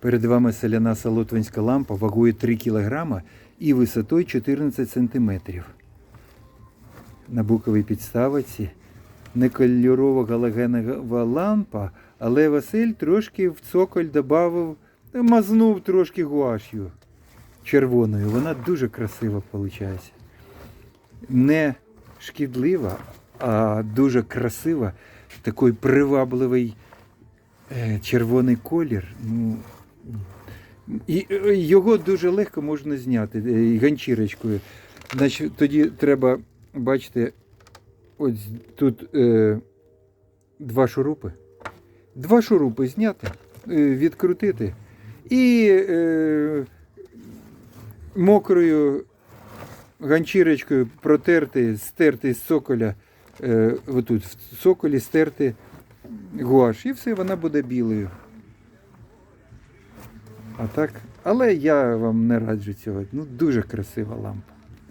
Перед вами соляна солотвинська лампа вагою 3 кг і висотою 14 см. На буковій підставці некольорова галогенова лампа, але Василь трошки в цоколь додав, мазнув трошки гуашю червоною. Вона дуже красива виходить. Не шкідлива, а дуже красива. Такий привабливий е, червоний колір. Ну, і е, його дуже легко можна зняти е, ганчірочкою. Значить, тоді треба, бачите, ось тут е, два шурупи. Два шурупи зняти, е, відкрутити і е, мокрою ганчірочкою протерти, стерти з соколя, е, отут в соколі стерти гуаш, і все, вона буде білою. А так, але я вам не раджу цього. Ну, дуже красива лампа.